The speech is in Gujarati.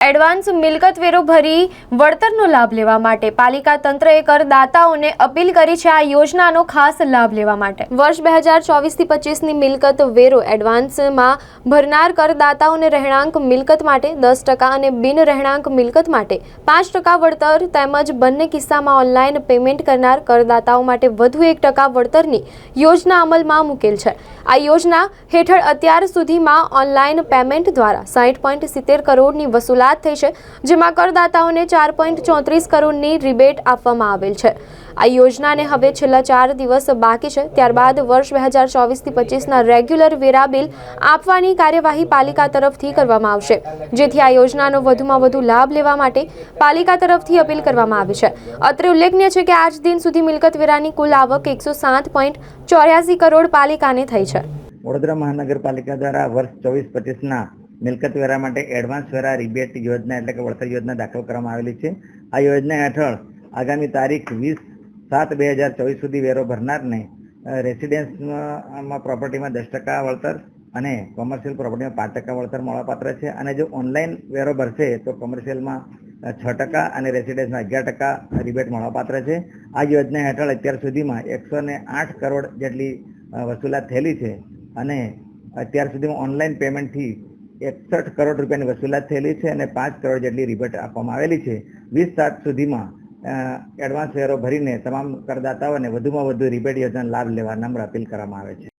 એડવાન્સ મિલકત વેરો ભરી વળતરનો લાભ લેવા માટે પાલિકા તંત્રએ કરદાતાઓને અપીલ કરી છે આ યોજનાનો ખાસ લાભ લેવા માટે. વર્ષ બે હજાર ચોવીસથી પચીસની મિલકત વેરો એડવાન્સમાં ભરનાર કરદાતાઓને રહેણાંક મિલકત માટે દસ ટકા અને બિન રહેણાંક મિલકત માટે પાંચ ટકા વળતર તેમજ બંને કિસ્સામાં ઓનલાઈન પેમેન્ટ કરનાર કરદાતાઓ માટે વધુ એક ટકા વળતરની યોજના અમલમાં મૂકેલ છે. આ યોજના હેઠળ અત્યાર સુધીમાં ઓનલાઈન પેમેન્ટ દ્વારા સાઠ પોઈન્ટ સિત્તેર કરોડની વસૂલાત થઈ છે, જેમાં કરદાતાઓને ચાર પોઈન્ટ ચોત્રીસ કરોડની રિબેટ આપવામાં આવેલ છે. આ યોજનાને હવે છેલ્લા ચાર દિવસ બાકી છે, ત્યારબાદ વર્ષ બે હજાર ચોવીસથી પચીસના રેગ્યુલર વેરા બિલ આપવાની કાર્યવાહી પાલિકા તરફથી કરવામાં આવશે. જેથી આ યોજનાનો વધુમાં વધુ લાભ લેવા માટે પાલિકા તરફથી અપીલ કરવામાં આવી છે. અત્રે ઉલ્લેખનીય છે કે આજ દિન સુધી મિલકત વેરાની કુલ આવક એકસો સાત પોઈન્ટ ચોર્યાસી કરોડ પાલિકાને થઈ છે. વડોદરા મહાનગરપાલિકા દ્વારા વર્ષ ચોવીસ પચીસના મિલકત વેરા માટે એડવાન્સ વેરા રિબેટ યોજના એટલે કે વળતર યોજના દાખલ કરવામાં આવેલી છે. આ યોજના હેઠળ આગામી તારીખ વીસ સાત બે હજાર ચોવીસ સુધી વેરો ભરનારને રેસિડેન્સમાં પ્રોપર્ટીમાં દસ ટકા વળતર અને કોમર્શિયલ પ્રોપર્ટીમાં પાંચ ટકા વળતર મળવાપાત્ર છે. અને જો ઓનલાઈન વેરો ભરશે તો કોમર્શિયલમાં છ ટકા અને રેસિડેન્સમાં અગિયાર ટકા રિબેટ મળવાપાત્ર છે. આ યોજના હેઠળ અત્યાર સુધીમાં એકસો ને આઠ કરોડ જેટલી વસૂલાત થયેલી છે. અને અત્યાર સુધીમાં ઓનલાઈન પેમેન્ટથી એકસઠ કરોડ રૂપિયાની વસૂલાત થયેલી છે અને પાંચ કરોડ જેટલી રિબેટ આપવામાં આવેલી છે. વીસ સાત સુધીમાં એડવાન્સ વેરો ભરીને તમામ કરદાતાઓને વધુમાં વધુ રિબેટ યોજના લાભ લેવા નમ્ર અપીલ કરવામાં આવે છે.